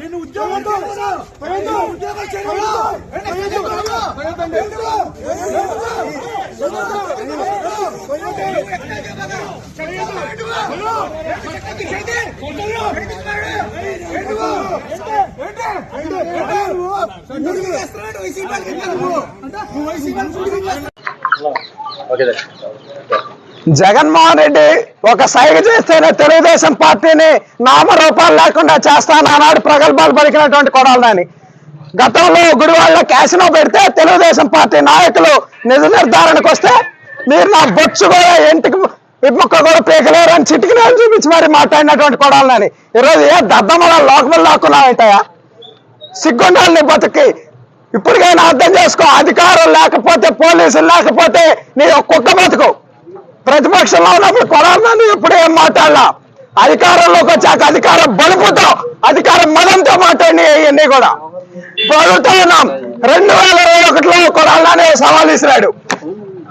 నిన్ను ఉద్యోగంతో ఉద్యోగం జగన్మోహన్ రెడ్డి ఒక సైగ చేస్తేనే తెలుగుదేశం పార్టీని నామరూపాలు లేకుండా చేస్తాను చేస్తానన్నాడు ప్రగల్భాలు పలికినటువంటి కొడాలని. గతంలో గుడివాళ్ళ క్యాసినో పెడితే తెలుగుదేశం పార్టీ నాయకులు నిజ నిర్ధారణకు వస్తే మీరు నా బొచ్చు కూడా ఇంటికి ఇప్పుక్క కూడా పీకలేరు అని చిటికిన చూపించి మరి మాట్లాడినటువంటి కొడాలని. ఈరోజు ఏ దద్దమల లోకములు లాక్కున్నావంటాయా సిగ్గుండాలని బతుకి ఇప్పటికైనా అర్థం చేసుకో అధికారం లేకపోతే పోలీసులు లేకపోతే నీ ఒక్కొక్క బతుకు. ప్రతిపక్షంలో ఉన్నప్పుడు కొడాలని ఇప్పుడు ఏం మాట్లాడలా? అధికారంలోకి వచ్చాక అధికారం బలుపుతో అధికారం మదంతో మాట్లాడి ఇవన్నీ కూడా. ప్రభుత్వం ఉన్నాం. రెండు వేల ఇరవై ఒకటిలో కొడాలని సవాల్ ఇసిరాడు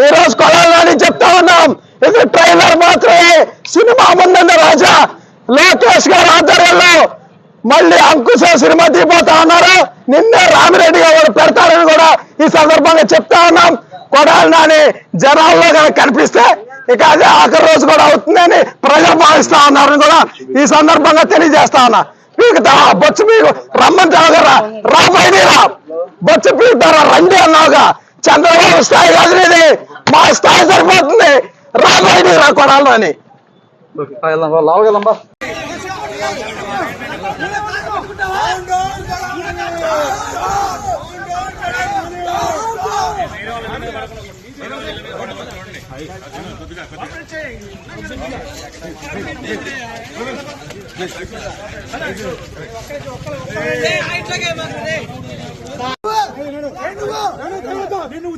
ఈ రోజు కొలాలని చెప్తా ఉన్నాం. ఇది ట్రైలర్ మాత్రమే. సినిమా ముందున్న రాజా. లోకేష్ గారి ఆధ్వర్యంలో మళ్ళీ అంకుశ సినిమా తీపోతా ఉన్నారు. నిన్నే రామిరెడ్డి గారు పెడతారని కూడా ఈ సందర్భంగా చెప్తా ఉన్నాం. కొడాలి నాని జనాల్లో కనుక కనిపిస్తే ఇక అదే ఆఖరి రోజు కూడా అవుతుందని ప్రజలు భావిస్తా ఉన్నారని కూడా ఈ సందర్భంగా తెలియజేస్తా ఉన్నా. మీకు బొచ్చు పీకు రమ్మంటావు కదా రాబోయేదిరా బొచ్చు పీకుతారా. రండి అన్నావుగా. చంద్రబాబు స్థాయి కాదు మా స్థాయి సరిపోతుంది. రాబోయేదిరా కొడాలని కొడాలి అని ఉద్యోగంతో ఉద్యోగం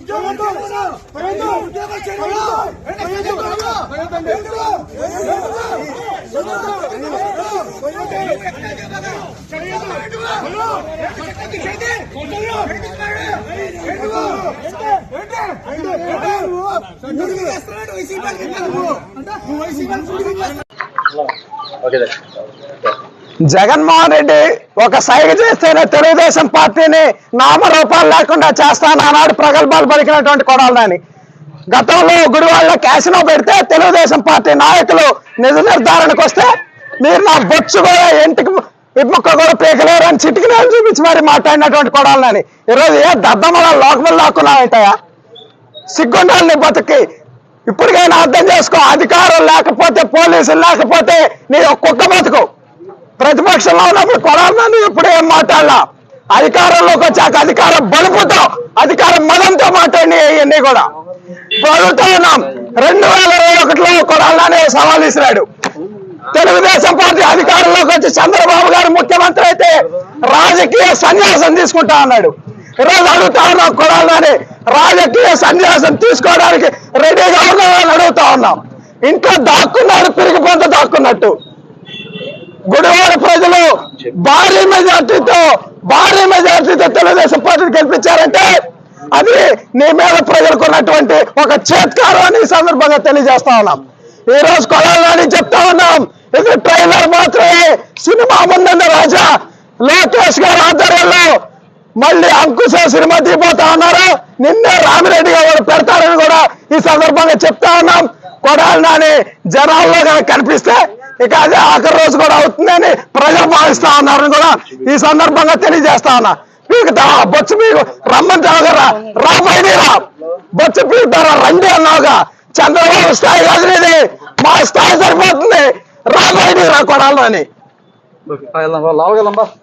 జగన్మోహన్ రెడ్డి ఒక సైగ చేస్తేనే తెలుగుదేశం పార్టీని నామరూపాలు లేకుండా చేస్తానన్నాడు ప్రగల్భాలు పలికినటువంటి కొడాలని గతంలో గుడివాళ్ళ క్యాసినో పెడితే తెలుగుదేశం పార్టీ నాయకులు నిజ నిర్ధారణకు వస్తే మీరు నా బొచ్చు కూడా ఇంటికి ఇప్పుక్క కూడా పీకలేరు అని చిటికిన చూపించి మరి మాట్లాడినటువంటి కొడాలని ఈరోజు ఏ దద్దమల లోకములు లాక్కున్నాయంటాయా సిగ్గుండాలని బతికి ఇప్పటికైనా అర్థం చేసుకో అధికారం లేకపోతే పోలీసులు లేకపోతే నీ ఒక్కొక్క బతుకు. ప్రతిపక్షంలో ఉన్నప్పుడు కొడాలని ఇప్పుడు ఏం మాట్లాడలా? అధికారంలోకి వచ్చాక అధికారం బలుపుతో అధికారం మదంతో మాట్లాడి ఇవన్నీ కూడా. ప్రభుత్వం ఉన్నాం. రెండు వేల ఇరవై ఒకటిలో కొడాలని సవాల్ ఇస్తున్నాడు తెలుగుదేశం పార్టీ అధికారంలోకి వచ్చి చంద్రబాబు గారు ముఖ్యమంత్రి అయితే రాజకీయ సన్యాసం తీసుకుంటా అన్నాడు. ఈరోజు అడుగుతా ఉన్నాం కొడాలని రాజకీయ సన్యాసం తీసుకోవడానికి రెడీగా ఉన్నామని అడుగుతా ఉన్నాం. ఇంట్లో దాక్కున్నాడు పిరిగి పొంత దాక్కున్నట్టు. గుడివాడ ప్రజలు భారీ మెజార్టీతో భారీ మెజార్టీతో తెలుగుదేశం పార్టీని గెలిపించారంటే అది నీ మీద ప్రజలకు ఉన్నటువంటి ఒక చేత్కారం అని ఈ సందర్భంగా తెలియజేస్తా ఉన్నాం. ఈ రోజు కొలాలని చెప్తా ఉన్నాం. ఇది ట్రైలర్ మాత్రమే. సినిమా ముందున్న రాజా. లోకేష్ గారి ఆధ్వర్యంలో మళ్ళీ అంకుశ సినిమా తీపోతా ఉన్నారు. నిన్నే రామిరెడ్డి గారు పెడతారని కూడా ఈ సందర్భంగా చెప్తా ఉన్నాం. కొడాలి నాని జనాల్లో కనిపిస్తే ఇక అదే ఆఖరి రోజు కూడా అవుతుందని ప్రజలు భావిస్తా ఉన్నారని కూడా ఈ సందర్భంగా తెలియజేస్తా ఉన్నా. మీకు బొచ్చు పీకు రమ్మంటావు కదా రాబోయేదిరా బొచ్చు పీకుతారా రండి అన్నావుగా. చంద్రబాబు స్థాయి కాదు మా స్థాయి సరిపోతుంది. రా బయటికి రా కొడాలని